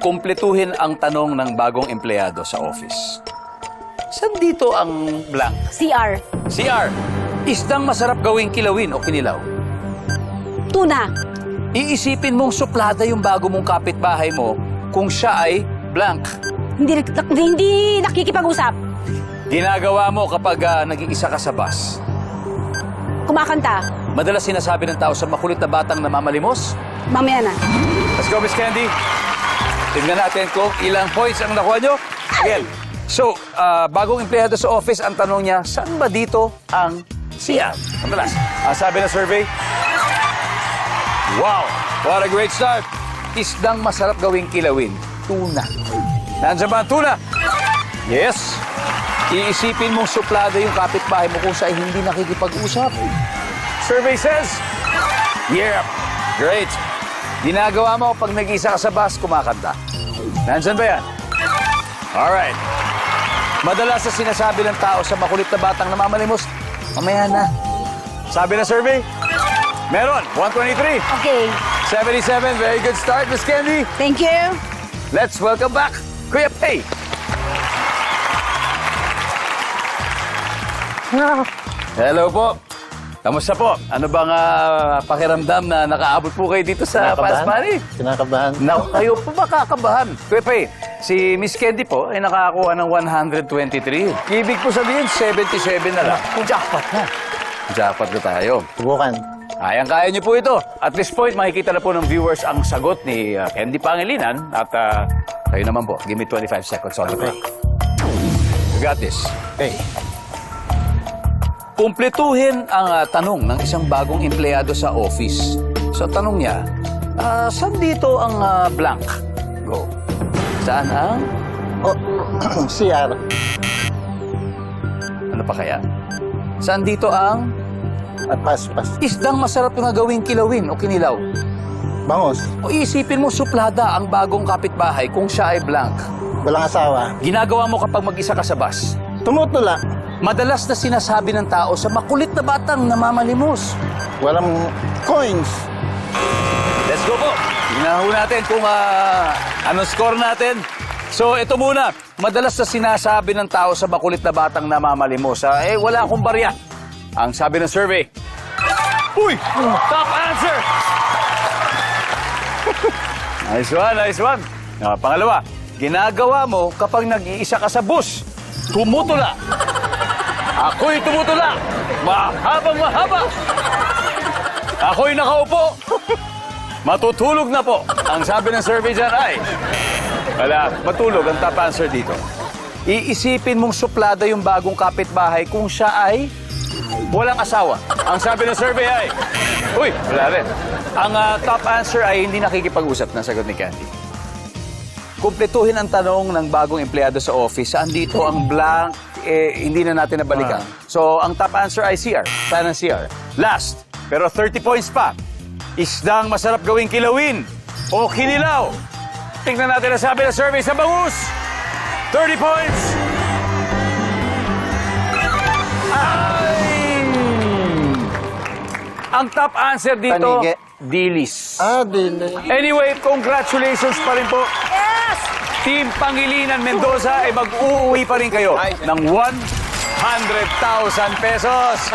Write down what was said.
kumpletuhin ang tanong ng bagong empleyado sa office. Saan dito ang blank? CR. CR. Isdang masarap gawing kilawin o kinilaw. Tuna. Iisipin mong suplada yung bago mong kapitbahay mo kung siya ay blank. Hindi, hindi nakikipag-usap. Ginagawa mo kapag ah, nag-iisa ka sa bus. Kumakanta. Madalas sinasabi ng tao sa makulit na batang namamalimos. Mamaya na. Let's go, Miss Candy. Tignan natin kung ilang points ang nakuha nyo. Miguel. So, ah, bagong empleyado sa office, ang tanong niya, saan ba dito ang siya? Madalas. Ang sabi ng survey, Wow! What a great start! Isdang masarap gawing kilawin. Tuna. Nandiyan ba ang tuna? Yes. Iisipin mong suplada yung kapitbahay mo kung saan hindi nakikipag-usap. Survey says, Yeah. Great. Ginagawa mo pag nag-isa ka sa bus, kumakanta. Nandyan ba yan? Alright. Madalas sa sinasabi ng tao sa makulit na batang namamalimos, mamaya na. Sabi na survey, meron. 123. Okay. 77. Very good start, Miss Candy. Thank you. Let's welcome back, Kuya Pay. Hello po. Kamusta po? Ano bang ah, pakiramdam na nakaabot po kayo dito sa Fast Money? Kinakabahan. Naku, kayo po ba kakabahan? Pay, si Miss Candy po ay nakakakuha ng 123. Ibig po sabihin, 77 na lang. Jackpot na. Jackpot na tayo. Subukan. Kayang-kaya niyo po ito. At this point, makikita na po ng viewers ang sagot ni uh, Candy Pangilinan. At uh, kayo naman po, give me 25 seconds on the clock. You got this. Okay. Kumpletuhin ang uh, tanong ng isang bagong empleyado sa office. So, tanong niya, ah, saan dito ang ah, blank? Go. Saan ang... Oh, CR. Ano pa kaya? Saan dito ang At pass, pass. isdang masarap na gawing kilawin o kinilaw? Bangos. O isipin mo suplada ang bagong kapitbahay kung siya ay blank. Walang asawa. Ginagawa mo kapag mag-isa ka sa bus. Tumutula. Madalas na sinasabi ng tao sa makulit na batang namamalimos. Walang coins. Let's go po. Tingnan ho natin kung ah, anong score natin. So, ito muna. Madalas na sinasabi ng tao sa makulit na batang namamalimos. ah, eh, wala akong barya. Ang sabi ng survey. Uy! Top answer! nice one, nice one. Ah, pangalawa, ginagawa mo kapag nag-iisa ka sa bus. Tumutula. Ako'y tumutula. Mahabang mahaba. Ako'y nakaupo. Matutulog na po. Ang sabi ng survey dyan ay, wala, matulog ang top answer dito. Iisipin mong suplada yung bagong kapitbahay kung siya ay walang asawa. Ang sabi ng survey ay, uy, wala rin. Ang ah, top answer ay hindi nakikipag-usap na sagot ni Candy. Kumpletuhin ang tanong ng bagong empleyado sa office. Saan dito ang blank? Eh, hindi na natin nabalikan. So, ang top answer ay CR. Saan ang CR? Last, pero 30 points pa. Isdang masarap gawing kilawin o kinilaw. Tingnan natin ang sabi ng survey sa bangus. 30 points. Ay! Ang top answer dito, Panige. dilis. Ah, dili. Anyway, congratulations pa rin po. Yes! Team Pangilinan Mendoza ay mag-uuwi pa rin kayo ng 100,000 pesos.